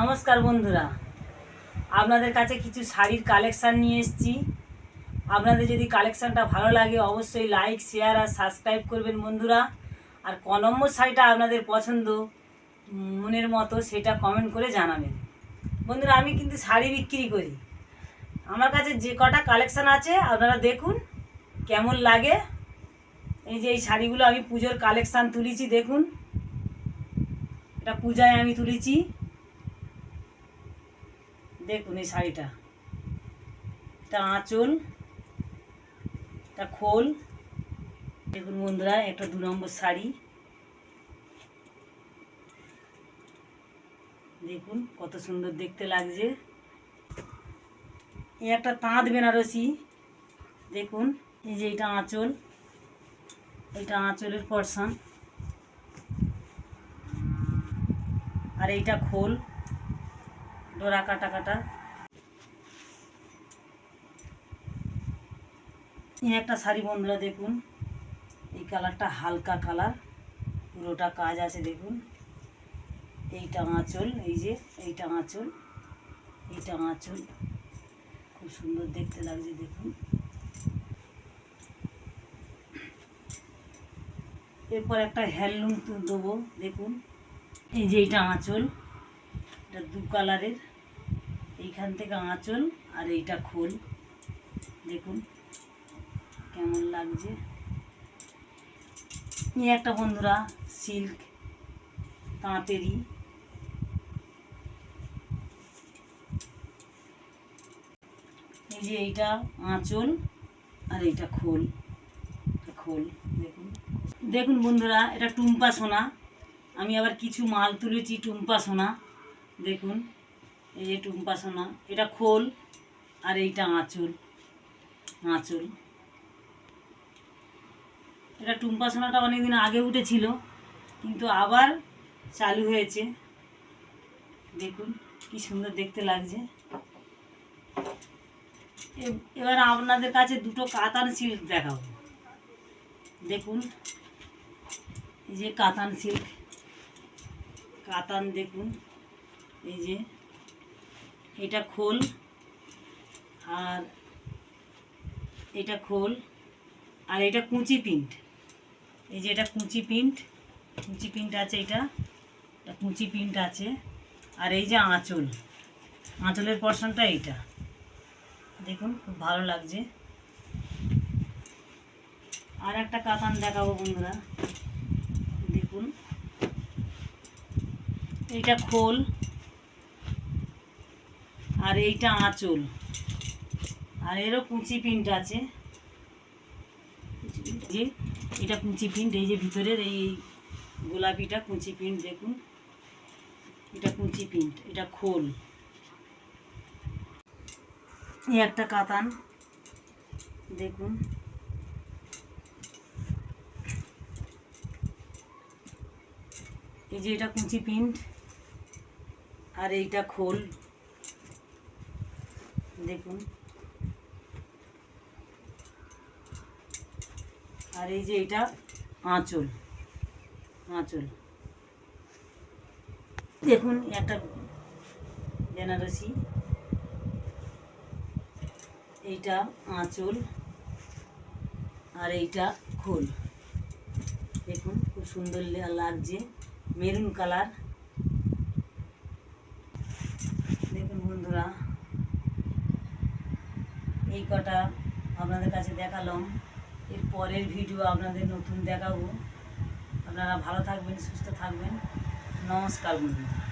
নমস্কার বন্ধুরা। আপনাদের কাছে কিছু শাড়ির কালেকশান নিয়ে এসেছি। আপনাদের যদি কালেকশানটা ভালো লাগে, অবশ্যই লাইক শেয়ার আর সাবস্ক্রাইব করবেন বন্ধুরা। আর ক নম্বর শাড়িটা আপনাদের পছন্দ, মনের মতো সেটা কমেন্ট করে জানাবেন। বন্ধুরা, আমি কিন্তু শাড়ি বিক্রি করি। আমার কাছে যে কটা কালেকশান আছে, আপনারা দেখুন কেমন লাগে। এই যে এই শাড়িগুলো আমি পুজোর কালেকশান তুলেছি, দেখুন। এটা পূজায় আমি তুলেছি। দেখুন এই শাড়িটা। এটা আঁচল এটা খোল। দেখুন বন্ধুরা, একটা দু নম্বর শাড়ি। দেখুন কত সুন্দর দেখতে লাগছে। এই একটা তাঁত বেনারসি। দেখুন, এই যে এটা আঁচল। এটা আঁচলের পরশান। আর এইটা খোল। ডোরা কাটা কাটা। এই একটা শাড়ি বন্ধুরা দেখুন, এই কালারটা হালকা কালার, পুরোটা কাজ আছে দেখুন। এইটা আঁচল, এই যে এইটা আঁচল এইটা আঁচল। খুব সুন্দর দেখতে লাগছে দেখুন। এরপর একটা হ্যান্ডলুম দেবো, দেখুন। এই যে এইটা আঁচল, এটা দু কালারের। এইখান থেকে আঁচল আর এইটা খোল। দেখুন কেমন লাগছে। এই একটা বন্ধুরা, সিল্ক তাঁতেরই। এই যে এইটা আঁচল আর এইটা খোল। খোল, দেখুন। দেখুন বন্ধুরা, এটা টুম্পা সোনা। আমি আবার কিছু মাল তুলেছি টুম্পা সোনা। দেখুন। এই যে টুম্পা সোনা এটা খোল আর এইটা আঁচল আঁচল। এটা টুম্পা সোনাটা অনেকদিন আগে উঠেছিল, কিন্তু আবার চালু হয়েছে। দেখুন কি সুন্দর দেখতে লাগছে। এবার আপনাদের কাছে দুটো কাতান সিল্ক দেখাবো। দেখুন, এই যে কাতান সিল্ক। কাতান দেখুন, এই যে এটা খোল। আর এটা খোল। আর এটা কুচি প্রিন্ট এই যে এটা কুচি প্রিন্ট কুচি প্রিন্ট আছে এটা। এটা কুচি প্রিন্ট আছে। আর এই যে আঁচল। আঁচলের পশনটা এইটা। দেখুন, খুব ভালো লাগছে। আর একটা কাতান দেখাবো বন্ধুরা। দেখুন। এইটা খোল। আর এইটা আঁচল। আর এরও কুচি প্রিন্ট আছে। যে, এটা কুচি প্রিন্ট, এই যে ভিতরের এই গোলাপিটা কুচি প্রিন্ট, দেখুন। এটা কুচি প্রিন্ট, এটা খোল। এই একটা কাতান, দেখুন। এই যে এটা কুচি প্রিন্ট, আর এইটা খোল। দেখুন। আর এই যে এটা আঁচল আঁচল। দেখুন, একটা বেনারসি। এইটা আঁচল আর এইটা খোল। দেখুন, খুব সুন্দর লাগছে। মেরুন কালার দেখুন বন্ধুরা এই কটা আপনাদের কাছে দেখালাম। এর পরের ভিডিও আপনাদের নতুন দেখাবো। আপনারা ভালো থাকবেন, সুস্থ থাকবেন। নমস্কার বন্ধুরা।